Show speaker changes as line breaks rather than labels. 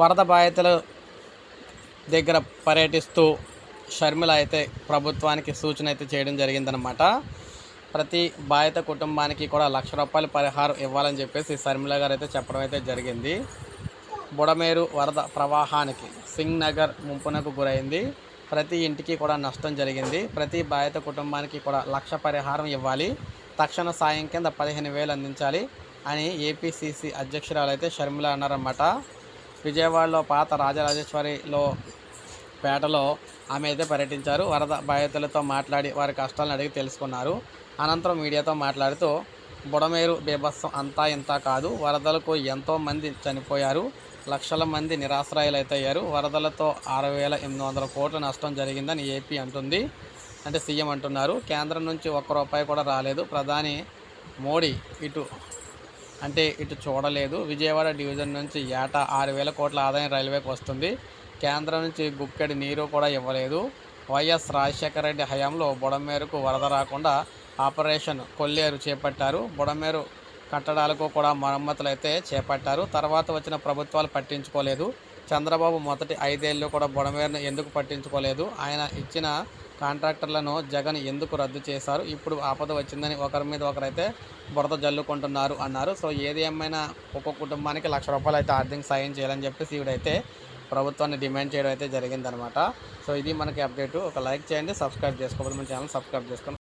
వరద బాధితుల దగ్గర పర్యటిస్తూ షర్మిల అయితే ప్రభుత్వానికి సూచన అయితే చేయడం జరిగిందనమాట ప్రతి బాధిత కుటుంబానికి కూడా లక్ష రూపాయల పరిహారం ఇవ్వాలని చెప్పేసి షర్మిల గారు అయితే చెప్పడం అయితే జరిగింది. బుడమేరు వరద ప్రవాహానికి సింగ్ నగర్ ముంపునకు గురైంది. ప్రతి ఇంటికి కూడా నష్టం జరిగింది. ప్రతి బాధిత కుటుంబానికి కూడా లక్ష పరిహారం ఇవ్వాలి. తక్షణ సాయం కింద పదిహేను వేలు అందించాలి అని ఏపీసీసీ అధ్యక్షురాలు అయితే షర్మిల అన్నారన్నమాట. విజయవాడలో పాత రాజరాజేశ్వరిలో పేటలో ఆమె అయితే పర్యటించారు. వరద బాధితులతో మాట్లాడి వారి కష్టాలను అడిగి తెలుసుకున్నారు. అనంతరం మీడియాతో మాట్లాడుతూ బుడమేరు బీభత్సం అంతా ఇంత కాదు. వరదలకు ఎంతోమంది చనిపోయారు. లక్షల మంది నిరాశ్రయాలైతే అయ్యారు వరదలతో ఆరు వేల ఎనిమిది వందల కోట్ల నష్టం జరిగిందని ఏపీ అంటుంది. అంటే సీఎం అంటున్నారు. కేంద్రం నుంచి ఒక్క రూపాయి కూడా రాలేదు. ప్రధాని మోడీ ఇటు అంటే ఇటు చూడలేదు. విజయవాడ డివిజన్ నుంచి ఏటా ఆరు వేల కోట్ల ఆదాయం రైల్వేకి వస్తుంది. కేంద్రం నుంచి గుక్కెడి నీరు కూడా ఇవ్వలేదు. వైఎస్ రాజశేఖర రెడ్డి హయాంలో బుడమేరుకు వరద రాకుండా ఆపరేషన్ కొల్లేరు చేపట్టారు. బుడమేరు కట్టడాలకు కూడా మరమ్మతులు అయితే చేపట్టారు. తర్వాత వచ్చిన ప్రభుత్వాలు పట్టించుకోలేదు. చంద్రబాబు మొదటి ఐదేళ్ళు కూడా బుడమేరును ఎందుకు పట్టించుకోలేదు? ఆయన ఇచ్చిన కాంట్రాక్టర్లను జగన్ ఎందుకు రద్దు చేశారు? ఇప్పుడు ఆపద వచ్చిందని ఒకరి మీద ఒకరైతే బురద జల్లుకుంటున్నారు అన్నారు. సో ఏది ఏమైనా ఒక్కొక్క కుటుంబానికి లక్ష రూపాయలు అయితే ఆర్థిక సాయం చేయాలని చెప్పేసి ఈవిడైతే ప్రభుత్వాన్ని డిమాండ్ చేయడం అయితే జరిగిందనమాట సో ఇది మనకి అప్డేట్. ఒక లైక్ చేయండి సబ్స్క్రైబ్ చేసుకోకపోతే మన ఛానల్ సబ్స్క్రైబ్ చేసుకోండి.